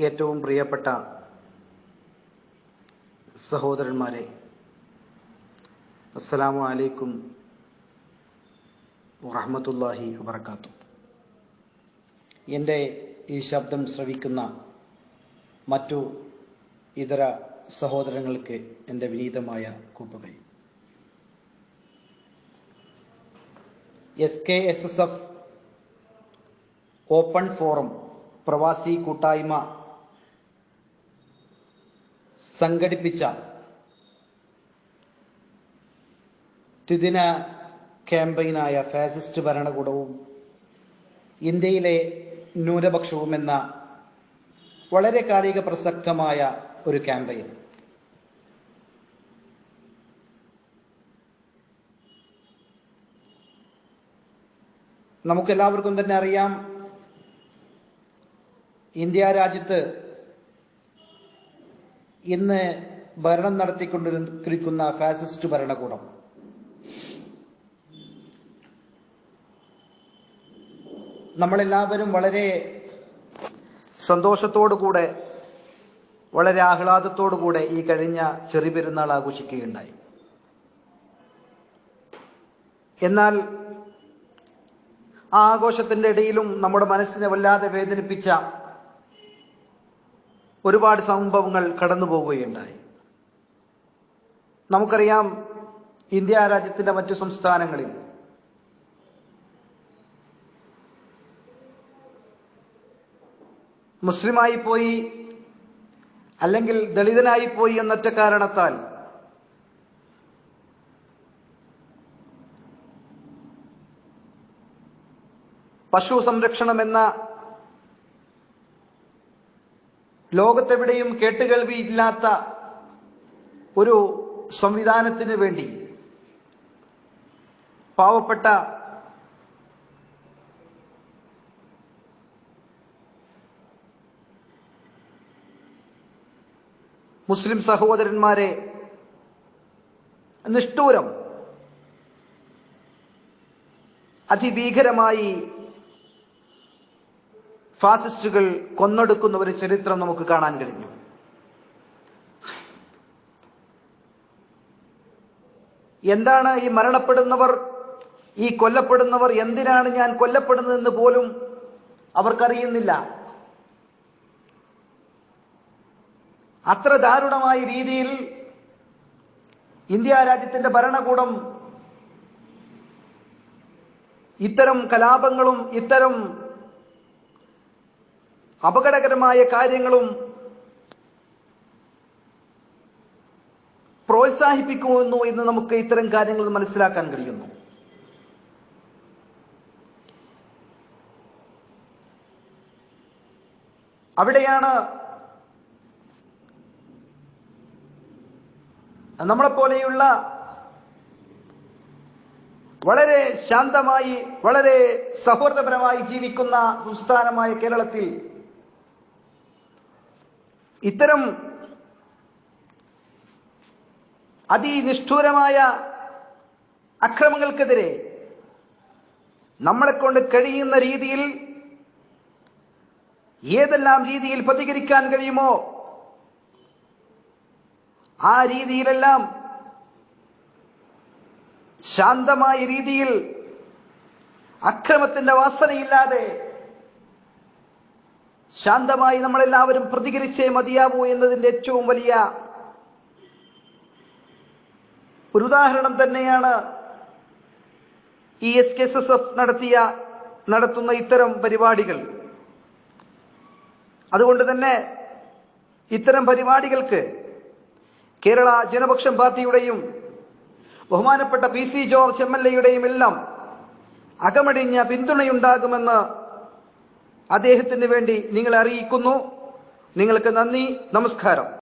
ഏറ്റവും പ്രിയപ്പെട്ട സഹോദരന്മാരെ അസ്സലാമു അലൈക്കും വറഹമത്തല്ലാഹി വബർക്കാത്തു എന്റെ ഈ ശബ്ദം ശ്രവിക്കുന്ന മറ്റു ഇതര സഹോദരങ്ങൾക്ക് എന്റെ വിനീതമായ കൂപ്പുകൈ S K S S F open forum പ്രവാസി കൂട്ടായ്മ സംഘടിപ്പിച്ച ത്രിദിന ക്യാമ്പയിനായ ഫാസിസ്റ്റ് ഭരണകൂടവും ഇന്ത്യയിലെ ന്യൂനപക്ഷവും എന്ന വളരെ കാലിക പ്രസക്തമായ ഒരു ക്യാമ്പയിൻ. നമുക്കെല്ലാവർക്കും തന്നെ അറിയാം ഇന്ത്യ രാജ്യത്ത് ഇന്ന് ഭരണം നടത്തിക്കൊണ്ടിരിക്കുന്ന ഫാസിസ്റ്റ് ഭരണകൂടം. നമ്മളെല്ലാവരും വളരെ സന്തോഷത്തോടുകൂടെ വളരെ ആഹ്ലാദത്തോടുകൂടെ ഈ കഴിഞ്ഞ ചെറിയ പെരുന്നാൾ ആഘോഷിക്കുകയുണ്ടായി. എന്നാൽ ആ ആഘോഷത്തിന്റെ ഇടയിലും നമ്മുടെ മനസ്സിനെ വല്ലാതെ വേദനിപ്പിച്ച ഒരുപാട് സംഭവങ്ങൾ കടന്നു പോവുകയുണ്ടായി. നമുക്കറിയാം ഇന്ത്യ രാജ്യത്തിന്റെ മറ്റു സംസ്ഥാനങ്ങളിൽ മുസ്ലിമായി പോയി അല്ലെങ്കിൽ ദളിതനായി പോയി എന്നൊറ്റ കാരണത്താൽ പശു സംരക്ഷണം എന്ന ലോകത്തെവിടെയും കേട്ടുകേൾവിയില്ലാത്ത ഒരു സംവിധാനത്തിന് വേണ്ടി പാവപ്പെട്ട മുസ്ലിം സഹോദരന്മാരെ നിഷ്ഠൂരം അതിഭീകരമായി ഫാസിസ്റ്റുകൾ കൊന്നൊടുക്കുന്ന ഒരു ചരിത്രം നമുക്ക് കാണാൻ കഴിഞ്ഞു. എന്താണ് ഈ മരണപ്പെടുന്നവർ ഈ കൊല്ലപ്പെടുന്നവർ എന്തിനാണ് ഞാൻ കൊല്ലപ്പെടുന്നതെന്ന് പോലും അവർക്കറിയുന്നില്ല. അത്ര ദാരുണമായ രീതിയിൽ ഇന്ത്യ രാജ്യത്തിന്റെ ഭരണകൂടം ഇത്തരം കലാപങ്ങളും ഇത്തരം അപകടകരമായ കാര്യങ്ങളും പ്രോത്സാഹിപ്പിക്കുന്നു എന്ന് നമുക്ക് ഇത്തരം കാര്യങ്ങൾ മനസ്സിലാക്കാൻ കഴിയുന്നു. അവിടെയാണ് നമ്മളെപ്പോലെയുള്ള വളരെ ശാന്തമായി വളരെ സൗഹൃദപരമായി ജീവിക്കുന്ന സംസ്ഥാനമായ കേരളത്തിൽ ഇത്തരം അതിനിഷ്ഠൂരമായ അക്രമങ്ങൾക്കെതിരെ നമ്മളെ കൊണ്ട് കഴിയുന്ന രീതിയിൽ ഏതെല്ലാം രീതിയിൽ പ്രതികരിക്കാൻ കഴിയുമോ ആ രീതിയിലെല്ലാം ശാന്തമായ രീതിയിൽ അക്രമത്തിന്റെ വാസനയില്ലാതെ ശാന്തമായി നമ്മളെല്ലാവരും പ്രതികരിച്ചേ മതിയാവൂ എന്നതിന്റെ ഏറ്റവും വലിയ ഒരു ഉദാഹരണം തന്നെയാണ് E S K S S F നടത്തിയ നടത്തുന്ന ഇത്തരം പരിപാടികൾ. അതുകൊണ്ട് തന്നെ ഇത്തരം പരിപാടികൾക്ക് കേരള ജനപക്ഷം പാർട്ടിയുടെയും ബഹുമാനപ്പെട്ട P C George M L എയുടെയും എല്ലാം അകമടിഞ്ഞ പിന്തുണയുണ്ടാകുമെന്ന് അദ്ദേഹത്തിന് വേണ്ടി നിങ്ങളെ അറിയിക്കുന്നു. നിങ്ങൾക്ക് നന്ദി നമസ്കാരം.